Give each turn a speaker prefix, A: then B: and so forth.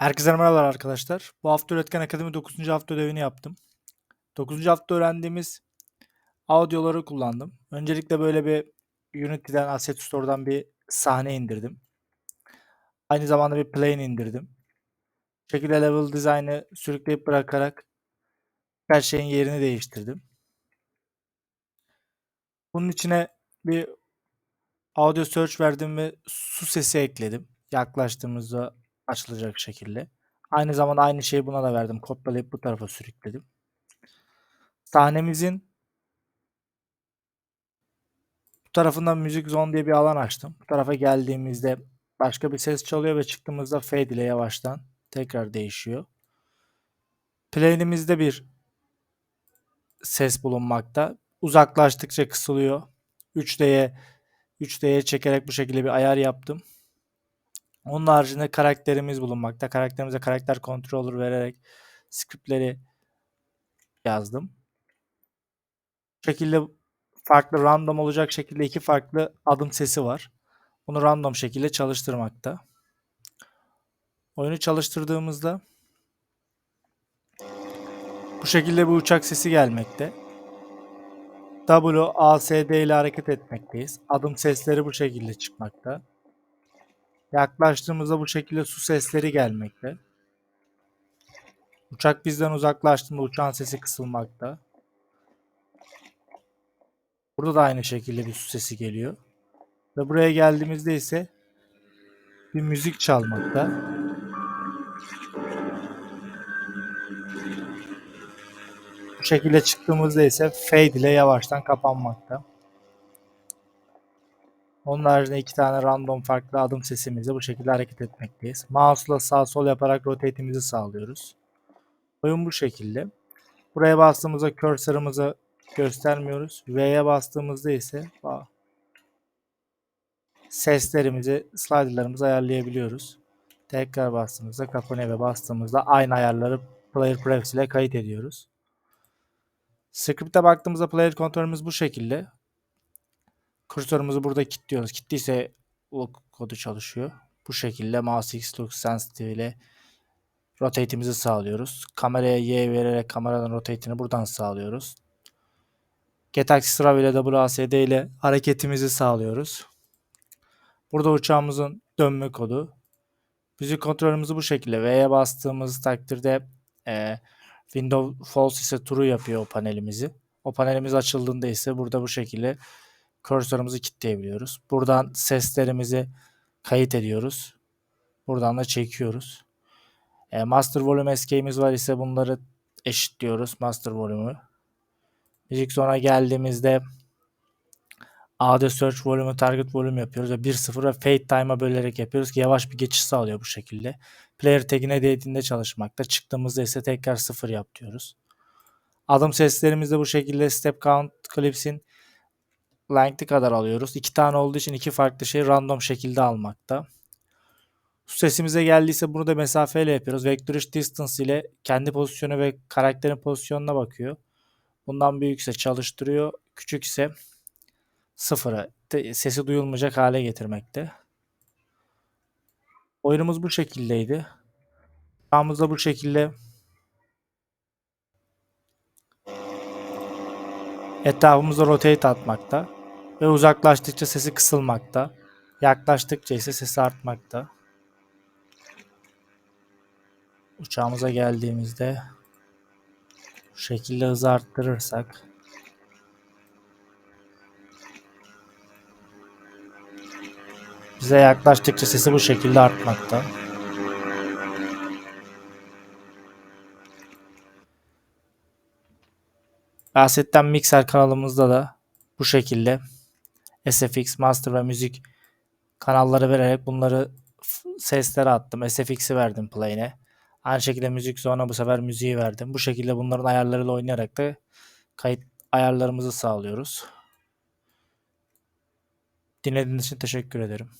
A: Herkese merhabalar arkadaşlar. Bu hafta Üretken Akademi 9. hafta ödevini yaptım. 9. hafta öğrendiğimiz audioları kullandım. Öncelikle böyle bir Unity'den, Asset Store'dan bir sahne indirdim. Aynı zamanda bir plane indirdim. Bu şekilde level design'ı sürükleyip bırakarak her şeyin yerini değiştirdim. Bunun içine bir audio search verdim ve su sesi ekledim. Yaklaştığımızda açılacak şekilde. Aynı zamanda aynı şeyi buna da verdim. Kopyalayıp bu tarafa sürükledim. Sahnemizin bu tarafından müzik zone diye bir alan açtım. Bu tarafa geldiğimizde başka bir ses çalıyor ve çıktığımızda fade ile yavaştan tekrar değişiyor. Plane'imizde bir ses bulunmakta. Uzaklaştıkça kısılıyor. 3D'ye 3D'ye çekerek bu şekilde bir ayar yaptım. Onun haricinde karakterimiz bulunmakta. Karakterimize karakter controller vererek scriptleri yazdım. Bu şekilde farklı random olacak şekilde iki farklı adım sesi var. Bunu random şekilde çalıştırmakta. Oyunu çalıştırdığımızda bu şekilde bir uçak sesi gelmekte. W, A, S, D ile hareket etmekteyiz. Adım sesleri bu şekilde çıkmakta. Yaklaştığımızda bu şekilde su sesleri gelmekte. Uçak bizden uzaklaştığında uçağın sesi kısılmakta. Burada da aynı şekilde bir su sesi geliyor. Ve buraya geldiğimizde ise bir müzik çalmakta. Bu şekilde çıktığımızda ise fade ile yavaştan kapanmakta. Onun haricinde iki tane random farklı adım sesimizle bu şekilde hareket etmekteyiz. Mouse'la sağ sol yaparak rotate'imizi sağlıyoruz. Oyun bu şekilde. Buraya bastığımızda cursor'ımızı göstermiyoruz. V'ye bastığımızda ise seslerimizi, slider'larımızı ayarlayabiliyoruz. Tekrar bastığımızda kapı ve bastığımızda aynı ayarları player prefs ile kayıt ediyoruz. Script'e baktığımızda player kontrolümüz bu şekilde. Kursörümüzü burada kilitliyoruz. Kilitliyse look kodu çalışıyor. Bu şekilde mouse X look sensitive ile rotate'imizi sağlıyoruz. Kameraya Y vererek kameradan rotate'ini buradan sağlıyoruz. Get Axis Raw ile WASD ile hareketimizi sağlıyoruz. Burada uçağımızın dönme kodu. Müzik kontrolümüzü bu şekilde V'ye bastığımız takdirde e, window false ise true yapıyor o panelimizi. O panelimiz açıldığında ise burada bu şekilde Cursor'ımızı kilitleyebiliyoruz. Buradan seslerimizi kayıt ediyoruz. Buradan da çekiyoruz. E, master volume SK'miz var ise bunları eşitliyoruz. Master volume'u. Müzik sonra geldiğimizde AD search volume, target volume yapıyoruz ve 1.0 ve fade time'a bölerek yapıyoruz ki yavaş bir geçiş sağlıyor bu şekilde. Player tagine değdiğinde çalışmakta. Çıktığımızda ise tekrar 0 yap diyoruz. Adım seslerimiz bu şekilde step count clips'in length'i kadar alıyoruz. İki tane olduğu için iki farklı şey random şekilde almakta. Su sesimize geldiyse bunu da mesafeyle yapıyoruz. Vector distance ile kendi pozisyonu ve karakterin pozisyonuna bakıyor. Bundan büyükse çalıştırıyor. Küçük ise sıfıra sesi duyulmayacak hale getirmekte. Oyunumuz bu şekildeydi. Sağımız bu şekilde etrafımızda rotate atmakta ve uzaklaştıkça sesi kısılmakta. Yaklaştıkça ise sesi artmakta. Uçağımıza geldiğimizde bu şekilde hızı arttırırsak bize yaklaştıkça sesi bu şekilde artmakta. Asset'ten Mixer kanalımızda da bu şekilde SFX, Master ve Müzik kanalları vererek bunları seslere attım. SFX'i verdim play'ine. Aynı şekilde müzik sonra bu sefer müziği verdim. Bu şekilde bunların ayarlarıyla oynayarak da kayıt ayarlarımızı sağlıyoruz. Dinlediğiniz için teşekkür ederim.